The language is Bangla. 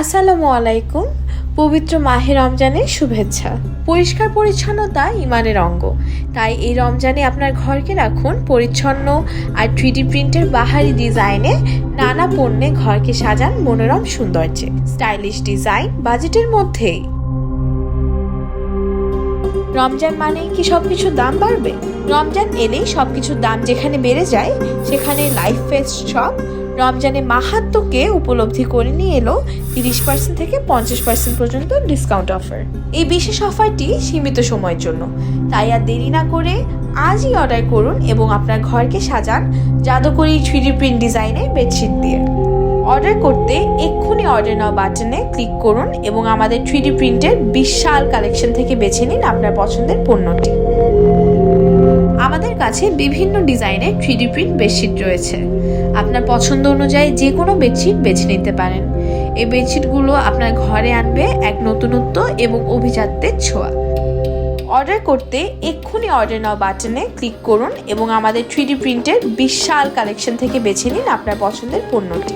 আসসালামু আলাইকুম, পবিত্র মাহে রমজানের শুভেচ্ছা। পরিষ্কার পরিচ্ছন্নতা ইমানের অঙ্গ। তাই এই রমজানে আপনার ঘরকে রাখুন পরিচ্ছন্ন আর থ্রিডি প্রিন্টের বাহারি ডিজাইনে নানা পণ্যে ঘরকে সাজান মনোরম সৌন্দর্যে। স্টাইলিশ ডিজাইন বাজেটের মধ্যেই। রমজান মানেই কি সবকিছুর দাম বাড়বে? রমজান এলেই সবকিছুর দাম যেখানে বেড়ে যায়, সেখানে লাইফ ফেস্ট শপ রমজানে মাহাত্মকে উপলব্ধি করে নিয়ে এলো তিরিশ পার্সেন্ট থেকে পঞ্চাশ পার্সেন্ট পর্যন্ত ডিসকাউন্ট অফার এই বিশেষ অফারটি সীমিত সময়ের জন্য। তাই আর দেরি না করে আজই অর্ডার করুন এবং আপনার ঘরকে সাজান জাদুকরি থ্রিডি প্রিন্ট ডিজাইনে বেডশিট দিয়ে। অর্ডার করতে এক্ষুনি অর্ডার নাও বাটনে ক্লিক করুন এবং আমাদের থ্রিডি প্রিন্টের বিশাল কালেকশন থেকে বেছে নিন আপনার পছন্দের পণ্যটি। কাছে বিভিন্ন ডিজাইনের থ্রিডি প্রিন্ট বেডশিট রয়েছে। আপনার পছন্দ অনুযায়ী যে কোনো বেডশিট বেছে নিতে পারেন। এই বেডশিটগুলো আপনার ঘরে আনবে এক নতুনত্ব এবং অভিজাত্যের ছোঁয়া। অর্ডার করতে এক্ষুনি অর্ডার নাও বাটনে ক্লিক করুন এবং আমাদের থ্রিডি প্রিন্টের বিশাল কালেকশন থেকে বেছে নিন আপনার পছন্দের পণ্যটি।